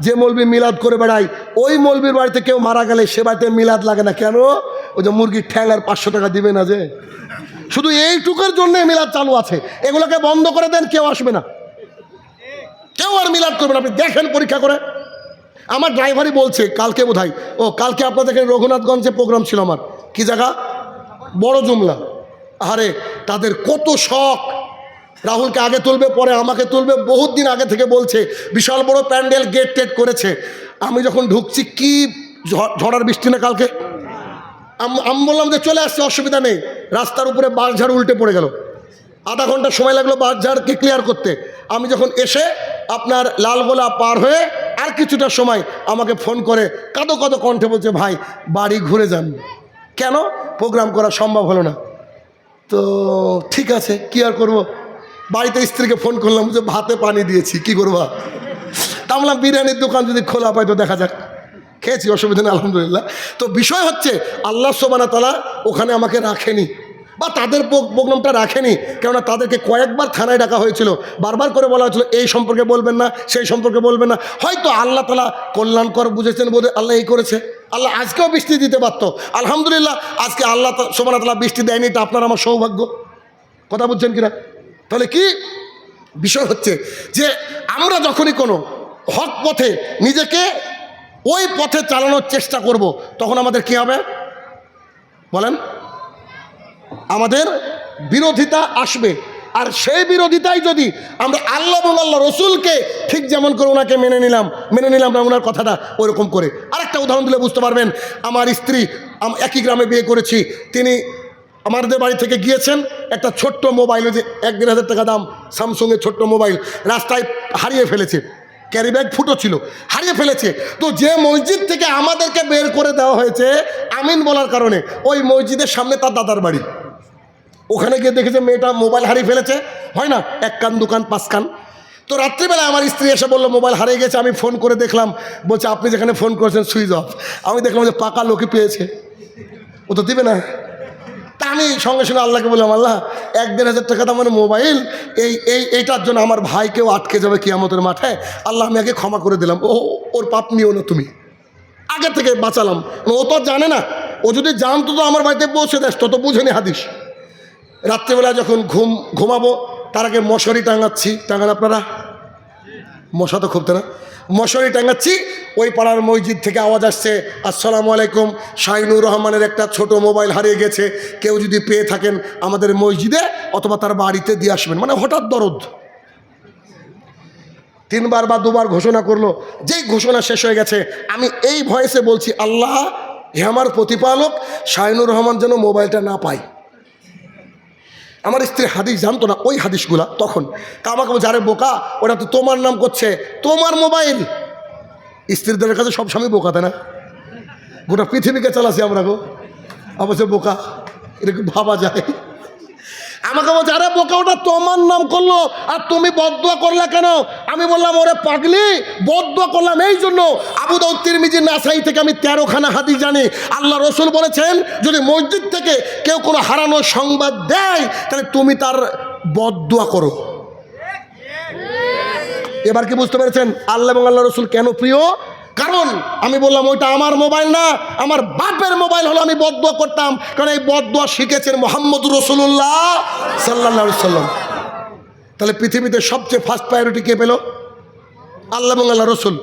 যে মলবি মিলাদ করে বেড়ায়, ওই মলবির বাড়িতে কেউ মারা গেলে সে বাড়িতে মিলাদ লাগে না। কেন? ওই যে মুরগির ঠ্যাং আর পাঁচশো টাকা দিবে না যে। শুধু এইটুকুর জন্য মিলাদ চালু আছে। এগুলোকে বন্ধ করে দেন, কেউ আসবে না। কেউ আর মিলাদ করবে না। আপনি দেখেন পরীক্ষা করে। আমার ড্রাইভারই বলছে, কালকে বোধহয়। ও, কালকে আপনাদের এখানে রঘুনাথগঞ্জে প্রোগ্রাম ছিল আমার। কি জায়গা? বড় জুমলা। আরে তাদের কত শখ। রাহুলকে আগে তুলবে, পরে আমাকে তুলবে। বহুত দিন আগে থেকে বলছে, বিশাল বড় প্যান্ডেল গেট টেট করেছে। আমি যখন ঢুকছি, কি ঝড়- ঝড়ার বৃষ্টি না কালকে? আম- বললাম যে চলে আসছে, অসুবিধা নেই। রাস্তার উপরে বাঁশঝাড় উল্টে পড়ে গেল। আধা ঘণ্টা সময় লাগল বাঁশঝাড়কে ক্লিয়ার করতে। আমি যখন এসে আপনার লালগোলা পার হয়ে আর কিছুটা সময় আমাকে ফোন করে, কাদো কাদো কণ্ঠে বলছে, ভাই, বাড়ি ঘুরে যান। কেন? প্রোগ্রাম করা সম্ভব হলো না। তো ঠিক আছে, কি আর করব? বাড়িতে স্ত্রীকে ফোন করলাম যে ভাতে পানি দিয়েছি, কি করবা? তা বললাম, বিরিয়ানির দোকান যদি খোলা পায় তো দেখা যাক। খেয়েছি, অসুবিধা নেই, আলহামদুলিল্লাহ। তো বিষয় হচ্ছে, আল্লাহ সোবানা তালা ওখানে আমাকে রাখেনি। বা তাদের প্রো- প্রোগ্রামটা রাখেনি, কেননা তাদেরকে কয়েকবার থানায় ডাকা হয়েছিল। বারবার করে বলা হয়েছিল, এই সম্পর্কে বলবেন না, সেই সম্পর্কে বলবেন না। হয়তো আল্লাহ তালা কল্যাণকর বুঝেছেন বোধহয়, আল্লাহ এই করেছে। আল্লাহ আজকেও বৃষ্টি দিতে পারতো। আলহামদুলিল্লাহ, আজকে আল্লাহ সোমানা তালা বৃষ্টি দেয়নি, এটা আপনার আমার সৌভাগ্য। কথা বুঝছেন কিনা? তাহলে কি? বিষয় হচ্ছে যে আমরা যখনই কোনো হক পথে নিজেকে ওই পথে চালানোর চেষ্টা করব, তখন আমাদের কি হবে? বলেন। আমাদের বিরোধিতা আসবে। আর সেই বিরোধিতাই যদি আমরা আল্লাহ আল্লাহ রসুলকে ঠিক যেমন করে ওনাকে মেনে নিলাম মেনে নিলাম না ওনার কথাটা ওরকম করে। আরেকটা উদাহরণ দিলে বুঝতে পারবেন, আমার স্ত্রী একই গ্রামে বিয়ে করেছি, তিনি আমাদের বাড়ি থেকে গিয়েছেন, একটা ছোট্ট মোবাইল যে এক দেড় হাজার টাকা দাম স্যামসুংয়ের ছোট্ট মোবাইল রাস্তায় হারিয়ে ফেলেছে। ক্যারি ব্যাগ ফুটো ছিল, হারিয়ে ফেলেছে। তো যে মসজিদ থেকে আমাদেরকে বের করে দেওয়া হয়েছে, আমিন বলার কারণে, ওই মসজিদের সামনে তার দাদার বাড়ি। ওখানে গিয়ে দেখেছে মেয়েটা মোবাইল হারিয়ে ফেলেছে। হয় না? এক কান দোকান পাঁচ কান। তো রাত্রিবেলা আমার স্ত্রী এসে বলল মোবাইল হারিয়ে গেছে, আমি ফোন করে দেখলাম। বলছে, আপনি যেখানে ফোন করেছেন সুইচ অফ আমি দেখলাম যে পাকা লোকে পেয়েছে। ও তো দিবে না। আমি সঙ্গে সঙ্গে আল্লাহকে বললাম, আল্লাহ এক দেড় হাজার টাকা দামের মোবাইল, এই এই, এইটার জন্য আমার ভাইকেও আটকে যাবে কিয়ামতের মাঠে। আল্লাহ, আমি আগে ক্ষমা করে দিলাম। ও, ওর পাপ নিও না তুমি। আগে থেকে বাঁচালাম। ও তো জানে না। ও যদি জানতো তো আমার বাড়িতে পৌঁছে দেয় তো তো বুঝেনি হাদিস। রাত্রিবেলা যখন ঘুম, ঘুমাবো, তার আগে মশারি টাঙাচ্ছি। টাঙান আপনারা? মশা তো খুব না? মশারি টাঙাচ্ছি ওই পাড়ার মসজিদ থেকে আওয়াজ আসছে, আসসালামু আলাইকুম, শাহিনুর রহমানের একটা ছোট মোবাইল হারিয়ে গেছে। কেউ যদি পেয়ে থাকেন আমাদের মসজিদে অথবা তার বাড়িতে দিয়ে আসবেন। মানে হঠাৎ দরদ। তিনবার বা দুবার ঘোষণা করল, যেই ঘোষণা শেষ হয়ে গেছে, আমি এই ভয়েসে বলছি, আল্লাহ হে আমার প্রতিপালক, শাহিনুর রহমান যেন মোবাইলটা না পায়। আমার স্ত্রী হাদিস জানতো না, ওই হাদিসগুলা, তখন। আমাকে বলছে বোকা ওটা তো তোমার নাম করছে, তোমার মোবাইল স্ত্রীদের কাছে সব সময় বোকা, তাই না? গোটা পৃথিবীকে চালাছি আমরা গো। অবশ্য বোকা এরকম ভাবা যায়? আমাকে বলছে, আরে বোকা, ওটা তোমার নাম করল, আর তুমি বদুয়া করলা কেন? আমি বললাম, ওরে পাগলি বদুয়া করলাম এই জন্য। আবু দাউদ তিরমিজি নাসাই থেকে আমি তেরোখানা হাদিস জানি। আল্লাহ রসুল বলেছেন, যদি মসজিদ থেকে কেউ কোনো হারানোর সংবাদ দেয়, তাহলে তুমি তার বদুয়া করো। এবার কি বুঝতে পেরেছেন? আল্লাহ এবং আল্লাহ রসুল কেন প্রিয়? কারণ আমি বললাম, ওইটা আমার মোবাইল না, আমার বাপের মোবাইল হলো আমি বদুয়া করতাম। কারণ এই বদুয়া শিখেছেন মোহাম্মদ রসুল্লাহ সাল্লাহ সাল্লাম তাহলে পৃথিবীতে সবচেয়ে ফার্স্ট প্রায়োরিটি কে পেল? আল্লাহ এবং আল্লাহ রসুল।